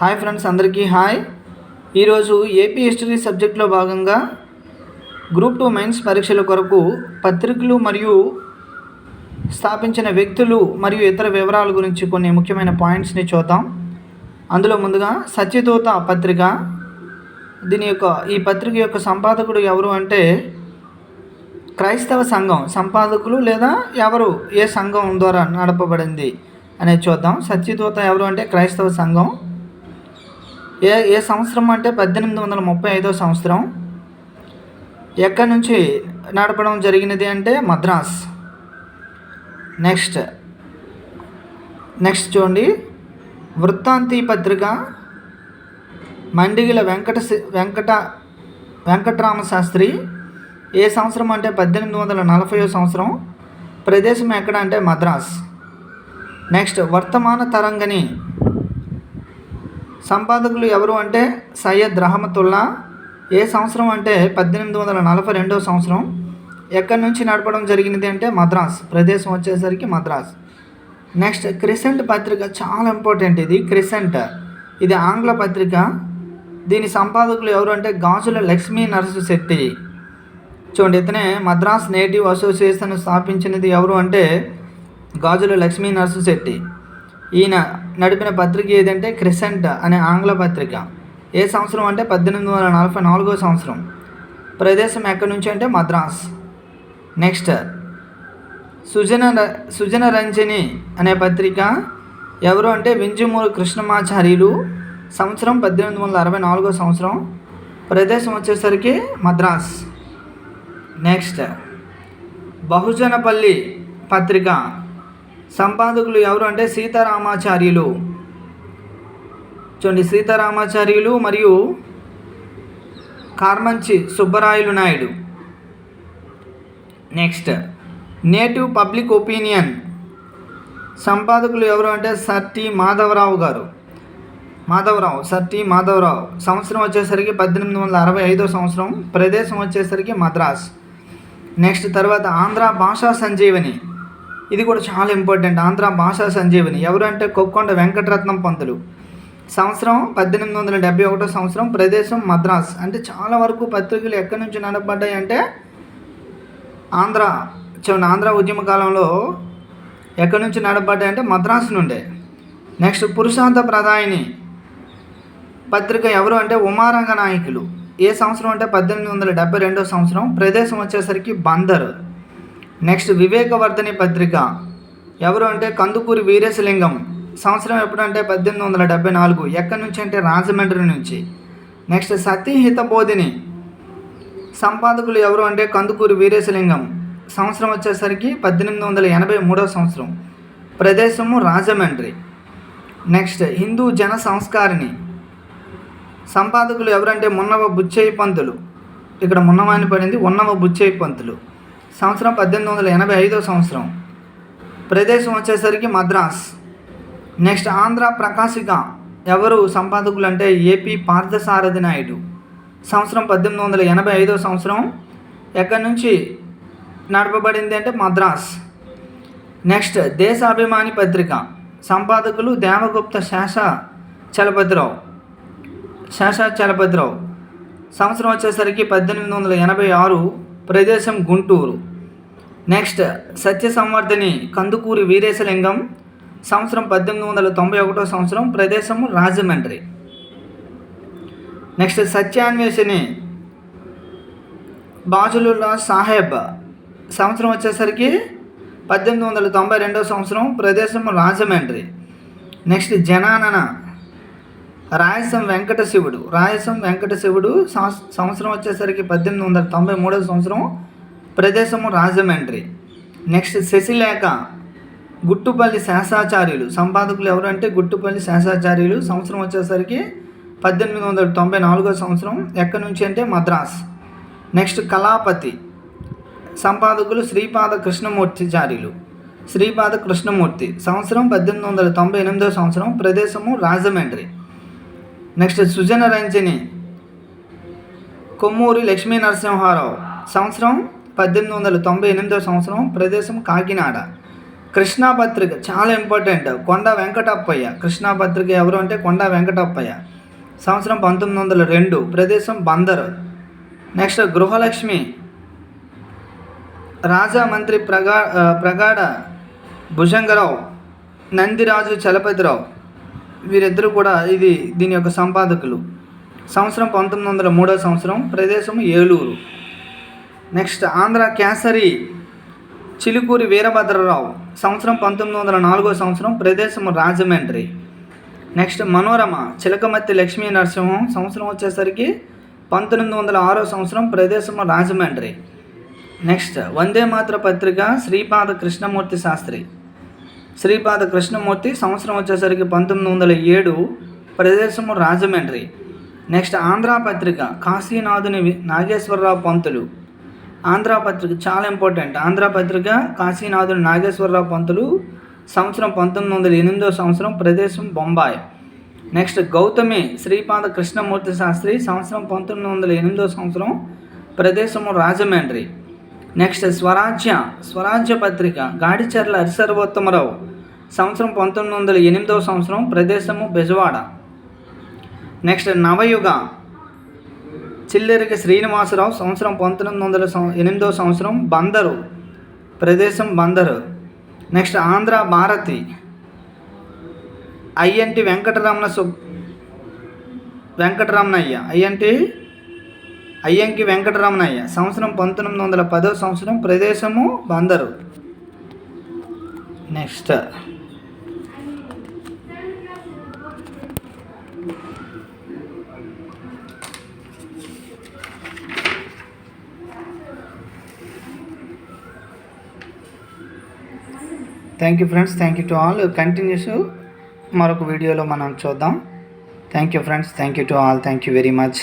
Hi friends అందరికీ hi. ఈరోజు AP history సబ్జెక్ట్లో భాగంగా గ్రూప్ టూ మైన్స్ పరీక్షల కొరకు పత్రికలు మరియు స్థాపించిన వ్యక్తులు మరియు ఇతర వివరాల గురించి కొన్ని ముఖ్యమైన పాయింట్స్ని చూద్దాం. అందులో ముందుగా సత్యదూత పత్రిక. దీని యొక్క ఈ పత్రిక యొక్క సంపాదకుడు ఎవరు అంటే క్రైస్తవ సంఘం. సంపాదకులు లేదా ఎవరు? ఏ సంఘం ద్వారా నడపబడింది? అనేది చూద్దాం. సత్యదూత ఎవరు అంటే క్రైస్తవ సంఘం. ఏ ఏ సంవత్సరం అంటే పద్దెనిమిది వందల ముప్పై ఐదో సంవత్సరం. ఎక్కడి నుంచి నడపడం జరిగినది అంటే మద్రాస్. నెక్స్ట్ నెక్స్ట్ చూడండి. వృత్తాంతి పత్రిక మండిగిల వెంకట వెంకట వెంకటరామ శాస్త్రి. ఏ సంవత్సరం అంటే పద్దెనిమిది వందల నలభై సంవత్సరం. ప్రదేశం ఎక్కడ అంటే మద్రాస్. నెక్స్ట్ వర్తమాన తరంగని సంపాదకులు ఎవరు అంటే సయ్యద్ రహమతుల్లా. ఏ సంవత్సరం అంటే పద్దెనిమిది వందల నలభై రెండవ సంవత్సరం. ఎక్కడి నుంచి నడపడం జరిగినది అంటే మద్రాస్. ప్రదేశం వచ్చేసరికి మద్రాస్. నెక్స్ట్ క్రిసెంట్ పత్రిక చాలా ఇంపార్టెంట్ ఇది. క్రిసెంట్. ఇది ఆంగ్ల పత్రిక. దీని సంపాదకులు ఎవరు అంటే గాజుల లక్ష్మీ నరసు శెట్టి చూడండి ఇతనే మద్రాస్ నేటివ్ అసోసియేషన్ స్థాపించినది ఎవరు అంటే గాజుల లక్ష్మీ నరసు శెట్టి ఈయన నడిపిన పత్రిక ఏదంటే క్రిసెంట్ అనే ఆంగ్ల పత్రిక. ఏ సంవత్సరం అంటే పద్దెనిమిది వందల నలభై నాలుగో సంవత్సరం. ప్రదేశం ఎక్కడి నుంచి అంటే మద్రాస్. నెక్స్ట్ సుజన సుజన రంజని అనే పత్రిక ఎవరు అంటే వింజమూరు కృష్ణమాచార్యులు. సంవత్సరం పద్దెనిమిది వందల అరవై నాలుగో సంవత్సరం. ప్రదేశం వచ్చేసరికి మద్రాస్. నెక్స్ట్ బహుజనపల్లి పత్రిక. సంపాదకులు ఎవరు అంటే సీతారామాచార్యులు. చూడండి సీతారామాచార్యులు మరియు Karmanchi Subbarayalu Naidu. Next native public opinion సంపాదకులు ఎవరు అంటే సర్టి మాధవరావు గారు. మాధవరావు సర్టి మాధవరావు. సంవత్సరం వచ్చేసరికి పద్దెనిమిది వందల అరవై ఐదో సంవత్సరం ప్రదేశం వచ్చేసరికి మద్రాస్. నెక్స్ట్ తర్వాత ఆంధ్ర భాషా సంజీవని. ఇది కూడా చాలా ఇంపార్టెంట్. ఆంధ్ర భాషా సంజీవని. ఎవరంటే కొక్కొండ వెంకటరత్నం పంతులు. సంవత్సరం పద్దెనిమిది వందల డెబ్బై ఒకటో సంవత్సరం ప్రదేశం మద్రాస్. అంటే చాలా వరకు పత్రికలు ఎక్కడి నుంచి నడపడ్డాయి అంటే ఆంధ్ర చూడండి ఆంధ్ర ఉద్యమ కాలంలో ఎక్కడి నుంచి నడపడ్డాయి అంటే మద్రాసు నుండే. నెక్స్ట్ పురుషాంత ప్రధాయిని. పత్రిక ఎవరు అంటే ఉమారంగ నాయకులు. ఏ సంవత్సరం అంటే పద్దెనిమిది వందల డెబ్బై రెండో సంవత్సరం. ప్రదేశం వచ్చేసరికి బందర్. నెక్స్ట్ వివేకవర్ధని పత్రిక. ఎవరు అంటే కందుకూరి వీరేశలింగం. సంవత్సరం ఎప్పుడంటే పద్దెనిమిది వందల డెబ్బై నాలుగు. ఎక్కడి నుంచి అంటే రాజమండ్రి నుంచి. నెక్స్ట్ సతీహిత బోధిని సంపాదకులు ఎవరు అంటే కందుకూరి వీరేశలింగం. సంవత్సరం వచ్చేసరికి పద్దెనిమిది వందల ఎనభై మూడవ సంవత్సరం. ప్రదేశము రాజమండ్రి. నెక్స్ట్ హిందూ జన సంస్కారిణి. సంపాదకులు ఎవరంటే మున్నవ బుచ్చయ్య పంతులు. ఇక్కడ మున్నవాని పడింది ఉన్నవ బుచ్చయ్య పంతులు. సంవత్సరం పద్దెనిమిది వందల ఎనభై ఐదో సంవత్సరం. ప్రదేశం వచ్చేసరికి మద్రాస్. నెక్స్ట్ ఆంధ్ర ప్రకాశిక. ఎవరు సంపాదకులు అంటే ఏపీ పార్థసారథి నాయుడు. సంవత్సరం పద్దెనిమిది వందల ఎనభై ఐదో సంవత్సరం. ఎక్కడి నుంచి నడపబడింది అంటే మద్రాస్. నెక్స్ట్ దేశాభిమాని పత్రిక. సంపాదకులు దేవగుప్త శేష చలపతిరావు. శేష చలపతిరావు. సంవత్సరం వచ్చేసరికి పద్దెనిమిది వందల ఎనభై ఆరు. ప్రదేశం గుంటూరు. నెక్స్ట్ సత్య సంవర్ధని కందుకూరి వీరేశలింగం సంవత్సరం పద్దెనిమిది వందల తొంభై ఒకటో సంవత్సరం ప్రదేశము రాజమండ్రి. నెక్స్ట్ సత్యాన్వేషణి బాజులుల్లా సాహెబ్ సంవత్సరం వచ్చేసరికి పద్దెనిమిది వందల తొంభై రెండో సంవత్సరం ప్రదేశం రాజమండ్రి. నెక్స్ట్ జనానన రాయసం వెంకట శివుడు. రాయసం వెంకట శివుడు సంవత్స- సంవత్సరం వచ్చేసరికి పద్దెనిమిది వందల తొంభై మూడవ సంవత్సరం ప్రదేశము రాజమండ్రి. నెక్స్ట్ శశిలేఖ గుట్టుపల్లి శేషాచార్యులు. సంపాదకులు ఎవరంటే గుట్టుపల్లి శేషాచార్యులు. సంవత్సరం వచ్చేసరికి పద్దెనిమిది వందల తొంభై నాలుగో సంవత్సరం ఎక్కడి నుంచి అంటే మద్రాస్. నెక్స్ట్ కళాపతి సంపాదకులు శ్రీపాద కృష్ణమూర్తిచార్యులు. శ్రీపాద కృష్ణమూర్తి. సంవత్సరం పద్దెనిమిది వందల తొంభై ఎనిమిదో సంవత్సరం ప్రదేశము రాజమండ్రి. నెక్స్ట్ సుజన రంజని. కొమ్మూరి లక్ష్మీ నరసింహారావు. సంవత్సరం పద్దెనిమిది వందల తొంభై ఎనిమిదో సంవత్సరం ప్రదేశం కాకినాడ. కృష్ణా పత్రిక చాలా ఇంపార్టెంట్. కొండ వెంకటప్పయ్య. కృష్ణా పత్రిక ఎవరు అంటే కొండ వెంకటప్పయ్య. సంవత్సరం పంతొమ్మిది వందల రెండు ప్రదేశం బందరు. నెక్స్ట్ గృహలక్ష్మి. రాజా మంత్రి ప్రగా ప్రగాఢ భుజంగరావు. నందిరాజు చలపతిరావు. వీరిద్దరూ కూడా ఇది దీని యొక్క సంపాదకులు. సంవత్సరం పంతొమ్మిది వందల మూడో సంవత్సరం ప్రదేశం ఏలూరు. నెక్స్ట్ ఆంధ్ర కేసరి చిలుకూరి వీరభద్రరావు సంవత్సరం పంతొమ్మిది వందల నాలుగో సంవత్సరం ప్రదేశం రాజమండ్రి. నెక్స్ట్ మనోరమ చిలకమత్తి లక్ష్మీ నరసింహం సంవత్సరం వచ్చేసరికి పంతొమ్మిది వందల ఆరో సంవత్సరం ప్రదేశం రాజమండ్రి. నెక్స్ట్ వందే మాత్ర పత్రిక శ్రీపాద కృష్ణమూర్తి శాస్త్రి. శ్రీపాద కృష్ణమూర్తి సంవత్సరం వచ్చేసరికి పంతొమ్మిది వందల ఏడు ప్రదేశము రాజమండ్రి. నెక్స్ట్ ఆంధ్ర పత్రిక కాశీనాథుని నాగేశ్వరరావు పంతులు. ఆంధ్ర పత్రిక చాలా ఇంపార్టెంట్. ఆంధ్ర పత్రిక కాశీనాథుని నాగేశ్వరరావు పంతులు సంవత్సరం పంతొమ్మిది వందల ఎనిమిదో సంవత్సరం ప్రదేశం బొంబాయి. నెక్స్ట్ గౌతమి శ్రీపాద కృష్ణమూర్తి శాస్త్రి సంవత్సరం పంతొమ్మిది వందల ఎనిమిదో సంవత్సరం ప్రదేశము రాజమండ్రి. నెక్స్ట్ స్వరాజ్య స్వరాజ్య పత్రిక గాడిచెర్ల హరిసర్వోత్తమరావు సంవత్సరం పంతొమ్మిది వందల ఎనిమిదవ సంవత్సరం ప్రదేశము బెజవాడ. నెక్స్ట్ నవయుగ చిల్లెరికి శ్రీనివాసరావు సంవత్సరం పంతొమ్మిది వందల ఎనిమిదవ సంవత్సరం బందరు ప్రదేశం బందరు. నెక్స్ట్ ఆంధ్ర భారతి ఐఎన్టి వెంకటరమణ సు వెంకటరమణయ్య అయ్యంటి అయ్యంకి వెంకటరమణయ్య. సంవత్సరం పంతొమ్మిది వందల పదో సంవత్సరం ప్రదేశము Bandar. Next. Thank you friends thank you to all continues మరొక వీడియోలో మనం చూద్దాం. Thank you friends thank you to all thank you very much